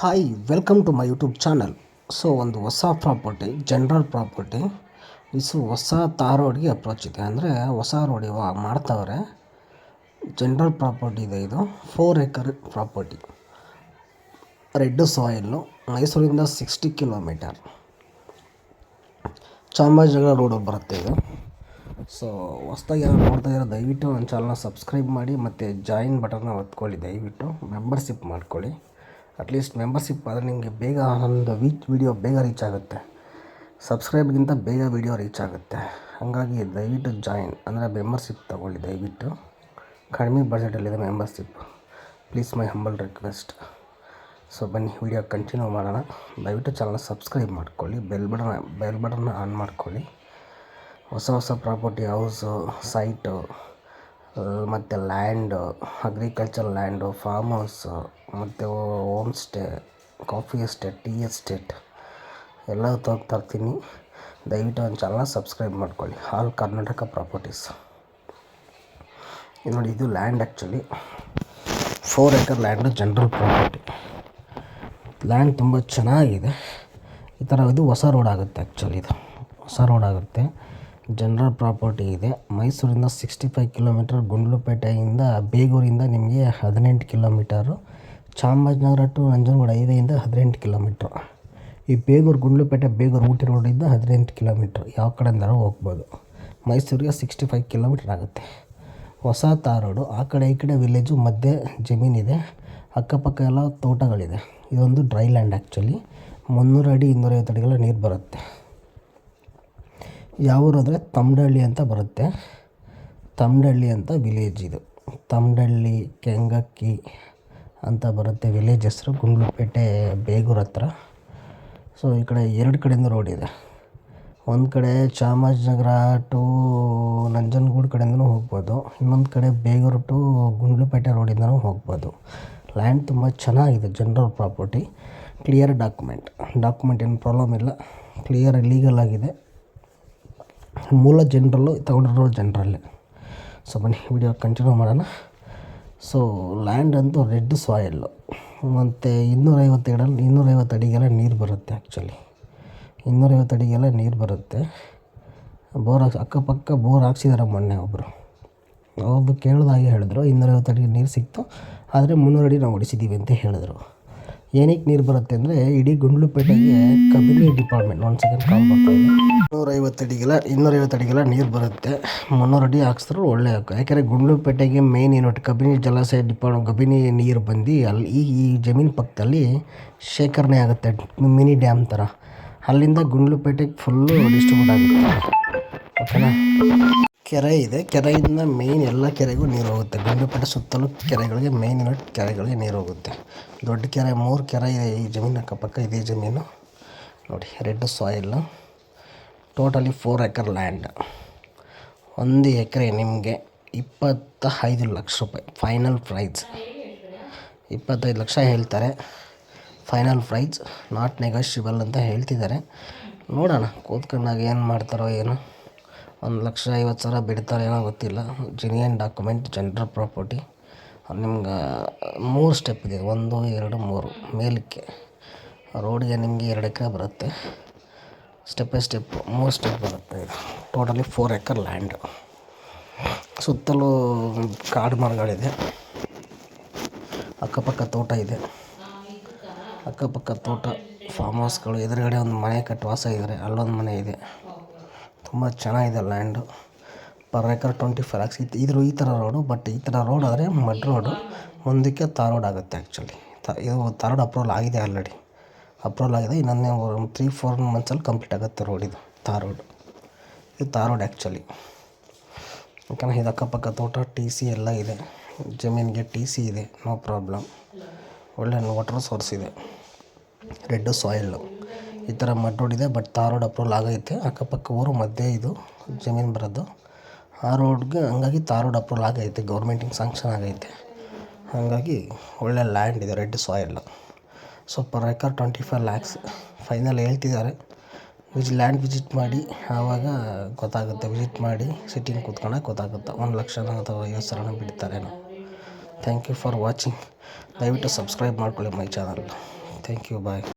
Hi welcome to my YouTube channel so ಒಂದು ಹೊಸ property general property ಇಸು ಹೊಸ ತಾರ್ ರೋಡ್ಗೆ ಅಪ್ರೋಚ್ ಇದೆ. ಅಂದರೆ ಹೊಸ ರೋಡ್ ಇವಾಗ ಮಾಡ್ತಾವ್ರೆ. ಜನರಲ್ ಪ್ರಾಪರ್ಟಿ ಇದೆ ಇದು. Four acre property red soil ಮೈಸೂರಿಂದ ಸಿಕ್ಸ್ಟಿ ಕಿಲೋಮೀಟರ್ ಚಾಮರಾಜನಗರ ರೋಡ್ ಬರುತ್ತೆ ಇದು. ಸೊ ಹೊಸ್ದಾಗಿ ಯಾರು ನೋಡ್ತಾ ಇರೋ ದಯವಿಟ್ಟು ನನ್ನ ಚಾನಲ್ನ ಸಬ್ಸ್ಕ್ರೈಬ್ ಮಾಡಿ ಮತ್ತು ಜಾಯಿನ್ ಬಟನ್ನ ಒತ್ಕೊಳ್ಳಿ. ದಯವಿಟ್ಟು ಮೆಂಬರ್ಶಿಪ್ ಮಾಡ್ಕೊಳ್ಳಿ. ಅಟ್ಲೀಸ್ಟ್ ಮೆಂಬರ್ಶಿಪ್ ಆದರೆ ನಿಮಗೆ ಬೇಗ ಒಂದು ವೀಕ್ ವೀಡಿಯೋ ಬೇಗ ರೀಚ್ ಆಗುತ್ತೆ. ಸಬ್ಸ್ಕ್ರೈಬ್ಗಿಂತ ಬೇಗ ವೀಡಿಯೋ ರೀಚ್ ಆಗುತ್ತೆ. ಹಾಗಾಗಿ ದಯವಿಟ್ಟು ಜಾಯಿನ್ ಅಂದರೆ ಮೆಂಬರ್ಶಿಪ್ ತೊಗೊಳ್ಳಿ, ದಯವಿಟ್ಟು. ಕಡಿಮೆ ಬಜೆಟಲ್ಲಿದೆ membership please my humble request so ಬನ್ನಿ ವಿಡಿಯೋ ಕಂಟಿನ್ಯೂ ಮಾಡೋಣ. ದಯವಿಟ್ಟು ಚಾನಲ್ ಸಬ್ಸ್ಕ್ರೈಬ್ ಮಾಡ್ಕೊಳ್ಳಿ. ಬೆಲ್ ಬಟನ್ ಬೆಲ್ ಬಟನ್ನ ಆನ್ ಮಾಡ್ಕೊಳ್ಳಿ. ಹೊಸ ಹೊಸ ಪ್ರಾಪರ್ಟಿ ಹೌಸು ಸೈಟು ಮತ್ತು land agriculture land farm house ಮತ್ತು home stay coffee estate tea estate ಎಲ್ಲ ತೋಗ್ತಾ ತರ್ತೀನಿ. ದಯವಿಟ್ಟು ಒಂದು ಚಾನಲ್ನ ಸಬ್ಸ್ಕ್ರೈಬ್ ಮಾಡ್ಕೊಳ್ಳಿ. ಆಲ್ ಕರ್ನಾಟಕ ಪ್ರಾಪರ್ಟೀಸ್ ನೋಡಿ, ಇದು land actually four acre land general property land ತುಂಬ ಚೆನ್ನಾಗಿದೆ. ಈ ಥರ ಇದು ಹೊಸ ರೋಡ್ ಆಗುತ್ತೆ ಆ್ಯಕ್ಚುಲಿ ಇದು. ಹೊಸ ರೋಡ್ ಆಗುತ್ತೆ. ಜನರಲ್ ಪ್ರಾಪರ್ಟಿ ಇದೆ. ಮೈಸೂರಿಂದ ಸಿಕ್ಸ್ಟಿ ಫೈವ್ ಕಿಲೋಮೀಟರ್ ಗುಂಡ್ಲುಪೇಟೆಯಿಂದ ಬೇಗೂರಿಂದ ನಿಮಗೆ ಹದಿನೆಂಟು ಕಿಲೋಮೀಟರು ಚಾಮರಾಜನಗರ ಟು ನಂಜನಗೂಡು ಹೈವೇಯಿಂದ ಹದಿನೆಂಟು ಕಿಲೋಮೀಟ್ರು ಈ ಬೇಗೂರು ಗುಂಡ್ಲುಪೇಟೆ ಬೇಗೂರು ಊಟಿ ರೋಡಿಂದ ಹದಿನೆಂಟು ಕಿಲೋಮೀಟ್ರ್ ಯಾವ ಕಡೆಯಿಂದಾರು ಹೋಗ್ಬೋದು. ಮೈಸೂರಿಗೆ ಸಿಕ್ಸ್ಟಿ ಫೈವ್ ಕಿಲೋಮೀಟ್ರ್ ಆಗುತ್ತೆ. ಹೊಸ ತಾರ್ ರೋಡು ಆ ಕಡೆ ಈ ಕಡೆ ವಿಲೇಜು ಮಧ್ಯೆ ಜಮೀನಿದೆ. ಅಕ್ಕಪಕ್ಕ ಎಲ್ಲ ತೋಟಗಳಿದೆ. ಇದೊಂದು ಡ್ರೈ ಲ್ಯಾಂಡ್ ಆ್ಯಕ್ಚುಲಿ ಮುನ್ನೂರು ಅಡಿ ಇನ್ನೂರೈವತ್ತು ಅಡಿಗೆಲ್ಲ ನೀರು ಬರುತ್ತೆ. ಯಾವ ಊರು ಅಂದರೆ ತಮ್ಡಹಳ್ಳಿ ಅಂತ ಬರುತ್ತೆ. ತಮ್ಡಹಳ್ಳಿ ಅಂತ ವಿಲೇಜ್ ಇದು. ತಮ್ಡಹಳ್ಳಿ ಕೆಂಗಕ್ಕಿ ಅಂತ ಬರುತ್ತೆ ವಿಲೇಜ್ ಹೆಸರು. ಗುಂಡ್ಲುಪೇಟೆ, ಬೇಗೂರು ಹತ್ರ. ಸೊ ಈ ಕಡೆ ಎರಡು ಕಡೆಯಿಂದ ರೋಡ್ ಇದೆ. ಒಂದು ಕಡೆ ಚಾಮರಾಜನಗರ ಟು ನಂಜನಗೂಡು ಕಡೆಯಿಂದನೂ ಹೋಗ್ಬೋದು. ಇನ್ನೊಂದು ಕಡೆ ಬೇಗೂರು ಟು ಗುಂಡ್ಲುಪೇಟೆ ರೋಡಿಂದನೂ ಹೋಗ್ಬೋದು. ಲ್ಯಾಂಡ್ ತುಂಬ ಚೆನ್ನಾಗಿದೆ general property clear document document ಏನು ಪ್ರಾಬ್ಲಮ್ ಇಲ್ಲ. ಕ್ಲಿಯರ್ ಲೀಗಲ್ ಆಗಿದೆ. ಮೂಲ ಜನರಲ್ಲು ತಗೊಂಡಿರೋ ಜನರಲ್ಲೇ. ಸೊ ಬನ್ನಿ ವಿಡಿಯೋ ಕಂಟಿನ್ಯೂ ಮಾಡೋಣ. ಸೊ ಲ್ಯಾಂಡ್ ಅಂತೂ ರೆಡ್ ಸಾಯಿಲ್ಲು ಮತ್ತು ಇನ್ನೂರೈವತ್ತು ಗಿಡ ಇನ್ನೂರೈವತ್ತು ಅಡಿಗೆಲ್ಲ ನೀರು ಬರುತ್ತೆ ಆ್ಯಕ್ಚುಲಿ ಇನ್ನೂರೈವತ್ತು ಅಡಿಗೆಲ್ಲ ನೀರು ಬರುತ್ತೆ. ಬೋರ್ ಹಾಕ್ಸಿ, ಅಕ್ಕಪಕ್ಕ ಬೋರ್ ಹಾಕ್ಸಿದ್ದಾರೆ ಮೊನ್ನೆ ಒಬ್ಬರು ಒಬ್ಬರು ಕೇಳಿದಾಗೆ ಹೇಳಿದ್ರು, ಇನ್ನೂರೈವತ್ತು ಅಡಿಗೆ ನೀರು ಸಿಕ್ತು. ಆದರೆ ಮುನ್ನೂರು ಅಡಿ ನಾವು ಹೊಡಿಸಿದ್ದೀವಿ ಅಂತ ಹೇಳಿದ್ರು. ಏನಕ್ಕೆ ನೀರು ಬರುತ್ತೆ ಅಂದರೆ ಇಡೀ ಗುಂಡ್ಲುಪೇಟೆಗೆ ಕಬಿನಿ ಡಿಪಾರ್ಟ್ಮೆಂಟ್ ಒಂದು ಸೆಕೆಂಡ್ ಕಾಲ್ ಬರ್ತಾ ಇದೆ. ಇನ್ನೂರೈವತ್ತು ಅಡಿಗೆಲ್ಲ ಇನ್ನೂರೈವತ್ತು ಅಡಿಗೆಲ್ಲ ನೀರು ಬರುತ್ತೆ. ಮುನ್ನೂರು ಅಡಿ ಹಾಕ್ಸಿದ್ರು ಒಳ್ಳೆ ಯಾಕೆಂದರೆ ಗುಂಡ್ಲುಪೇಟೆಗೆ ಮೇನ್ ಏನು ಕಬಿನಿ ಜಲಾಶಯ ಡಿಪಾರ್ಟ್ ಕಬಿನಿ ನೀರು ಬಂದು ಅಲ್ಲಿ ಈ ಈ ಜಮೀನು ಪಕ್ಕದಲ್ಲಿ ಶೇಖರಣೆ ಆಗುತ್ತೆ, ಮಿನಿ ಡ್ಯಾಮ್ ಥರ. ಅಲ್ಲಿಂದ ಗುಂಡ್ಲುಪೇಟೆಗೆ ಫುಲ್ಲು ಡಿಸ್ಟ್ರಿಬ್ಯೂಟ್ ಆಗುತ್ತೆ. ಓಕೆನಾ ಕೆರೆ ಇದೆ. ಕೆರೆಯಿಂದ ಮೇಯ್ನ್ ಎಲ್ಲ ಕೆರೆಗೂ ನೀರು ಹೋಗುತ್ತೆ. ಗುಂಡ್ಲುಪೇಟೆ ಸುತ್ತಲೂ ಕೆರೆಗಳಿಗೆ ಮೇಯ್ನ್ ಇರೋ ಕೆರೆಗಳಿಗೆ ನೀರು ಹೋಗುತ್ತೆ. ದೊಡ್ಡ ಕೆರೆ, ಮೂರು ಕೆರೆ ಇದೆ ಈ ಜಮೀನು ಅಕ್ಕಪಕ್ಕ. ಇದೇ ಜಮೀನು. ನೋಡಿ, red soil totally four acre land ಒಂದು ಎಕರೆ ನಿಮಗೆ ಇಪ್ಪತ್ತ ಐದು ಲಕ್ಷ ರೂಪಾಯಿ. ಫೈನಲ್ ಪ್ರೈಸ್ ಇಪ್ಪತ್ತೈದು ಲಕ್ಷ ಹೇಳ್ತಾರೆ. ಫೈನಲ್ ಪ್ರೈಸ್ ನಾಟ್ ನೆಗೋಷಿಯಬಲ್ ಅಂತ ಹೇಳ್ತಿದ್ದಾರೆ. ನೋಡೋಣ, ಕೂತ್ಕೊಂಡಾಗ ಏನು ಮಾಡ್ತಾರೋ ಏನೋ. ಒಂದು ಲಕ್ಷ ಐವತ್ತು ಸಾವಿರ ಬಿಡ್ತಾರೆ ಏನೋ ಗೊತ್ತಿಲ್ಲ. ಜಿನಿಯನ್ ಡಾಕ್ಯುಮೆಂಟ್ ಜನರಲ್ ಪ್ರಾಪರ್ಟಿ ನಿಮ್ಗೆ ಮೂರು ಸ್ಟೆಪ್ ಇದೆ. ಒಂದು, ಎರಡು, ಮೂರು. ಮೇಲಕ್ಕೆ. ರೋಡಿಗೆ ನಿಮಗೆ ಎರಡು ಎಕರೆ ಬರುತ್ತೆ. ಸ್ಟೆಪ್ ಬೈ ಸ್ಟೆಪ್ ಮೂರು ಸ್ಟೆಪ್ ಬರುತ್ತೆ ಟೋಟಲಿ ಫೋರ್ ಎಕರ್ ಲ್ಯಾಂಡ್ ಸುತ್ತಲೂ ಕಾಡು ಮರಗಳಿದೆ. ಅಕ್ಕಪಕ್ಕ ತೋಟ ಇದೆ. ಅಕ್ಕಪಕ್ಕ ತೋಟ ಫಾರ್ಮ್ ಹೌಸ್ಗಳು ಎದುರುಗಡೆ ಒಂದು ಮನೆ ಕಟ್ಟಿ ವಾಸ ಇದ್ದಾರೆ ಅಲ್ಲೊಂದು ಮನೆ ಇದೆ. ತುಂಬ ಚೆನ್ನಾಗಿದೆ land. Per acre twenty five lakhs. ಇತ್ತು ಇದ್ರ ಈ ಥರ ರೋಡು, ಬಟ್ ಈ ಥರ ರೋಡ್ ಆದರೆ ಮಡ್ ರೋಡು. ಮುಂದಕ್ಕೆ ತಾರ್ ರೋಡ್ ಆಗುತ್ತೆ ಆ್ಯಕ್ಚುಲಿ. ತ ಇದು ತಾರ್ ರೋಡ್ ಅಪ್ರೂವಲ್ ಆಗಿದೆ ಆಲ್ರೆಡಿ. ಅಪ್ರೂವಲ್ ಆಗಿದೆ. ಇನ್ನೊಂದು ತ್ರೀ ಫೋರ್ ಮಂತ್ಸಲ್ಲಿ ಕಂಪ್ಲೀಟ್ ಆಗುತ್ತೆ ರೋಡ್ ಇದು ತಾರ್ ರೋಡ್. ಇದು ತಾರ್ ರೋಡ್ ಆ್ಯಕ್ಚುಲಿ. ಯಾಕಂದರೆ ಇದು ಅಕ್ಕಪಕ್ಕ ತೋಟ, ಟಿ ಸಿ ಎಲ್ಲ ಇದೆ. ಜಮೀನಿಗೆ ಟಿ ಸಿ ಇದೆ, ನೋ ಪ್ರಾಬ್ಲಮ್. ಒಳ್ಳೆ ವಾಟರ್ ಸೋರ್ಸ್ ಇದೆ. ರೆಡ್ ಸಾಯಿಲ್ಲು ಈ ಥರ ಮಡ್ ರೋಡ್ ಇದೆ ಬಟ್ ತಾರ್ ರೋಡ್ ಅಪ್ರೂವಲ್ ಆಗೈತೆ. ಅಕ್ಕಪಕ್ಕ ಊರು, ಮಧ್ಯೆ ಇದು, ಜಮೀನು ಬರೋದು. ಆ ರೋಡ್ಗೆ ಹಂಗಾಗಿ ತಾರ್ ರೋಡ್ ಅಪ್ರೂವಲ್ ಆಗೈತೆ ಗೌರ್ಮೆಂಟಿಂದ ಸ್ಯಾಂಕ್ಷನ್ ಆಗೈತೆ. ಹಾಗಾಗಿ ಒಳ್ಳೆ ಲ್ಯಾಂಡ್ ಇದೆ red soil so per acre twenty five lakhs final ಹೇಳ್ತಿದ್ದಾರೆ. ವಿಜ್ ಲ್ಯಾಂಡ್ ವಿಸಿಟ್ ಮಾಡಿ, ಆವಾಗ ಗೊತ್ತಾಗುತ್ತೆ ವಿಸಿಟ್ ಮಾಡಿ ಸಿಟ್ಟಿಂಗ್ ಕೂತ್ಕೊಂಡಾಗ ಗೊತ್ತಾಗುತ್ತೆ. ಒಂದು ಲಕ್ಷ ಅಥವಾ ಐವತ್ತು ಸಾವಿರನ ಬಿಡ್ತಾರೇನೋ. ಥ್ಯಾಂಕ್ ಯು ಫಾರ್ ವಾಚಿಂಗ್ ದಯವಿಟ್ಟು ಸಬ್ಸ್ಕ್ರೈಬ್ ಮಾಡ್ಕೊಳ್ಳಿ my channel thank you bye